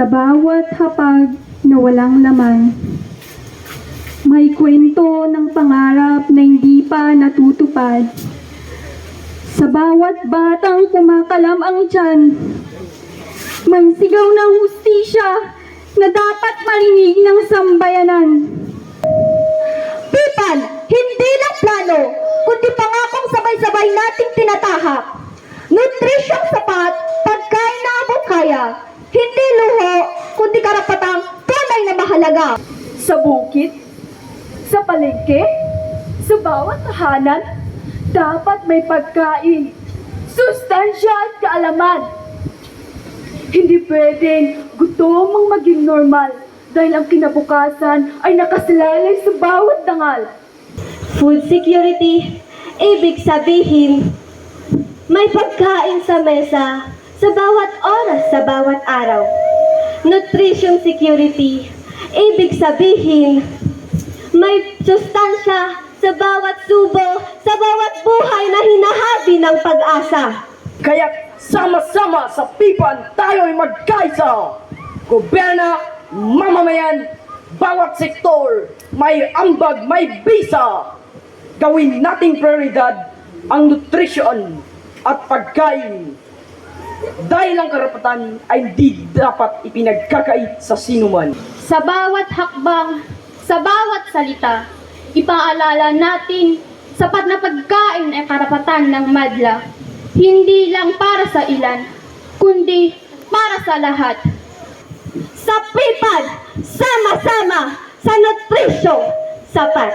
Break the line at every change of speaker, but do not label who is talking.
Sa bawat hapag na walang laman, may kwento ng pangarap na hindi pa natutupad. Sa bawat batang kumakalam ang tiyan, may sigaw ng hustisya na dapat marinig ng sambayanan.
Pipan, hindi lang plano, kundi pangakong sabay-sabay nating tinatahak. Nutrisyong sapat, kundi karapatang tunay na mahalaga.
Sa bukid, sa palengke, sa bawat tahanan, dapat may pagkain, sustansya at kaalaman. Hindi pwedeng gutom ang maging normal dahil ang kinabukasan ay nakasalalay sa bawat dangal.
Food security, ibig sabihin, may pagkain sa mesa sa bawat oras sa bawat. Nutrition security, ibig sabihin, may sustansya sa bawat subo, sa bawat buhay na hinahabi ng pag-asa.
Kaya sama-sama sa pipan tayo'y magkaisa. Gobyerno, mamamayan, bawat sektor, may ambag, may bisa. Gawin nating prioridad ang nutrisyon at pagkain. Dahil ang karapatan ay hindi dapat ipinagkakait sa sinuman.
Sa bawat hakbang, sa bawat salita, ipaalala natin sapat na pagkain ay karapatan ng madla. Hindi lang para sa ilan, kundi para sa lahat.
Sa pipan, sama-sama, sa nutrisyon, sapat.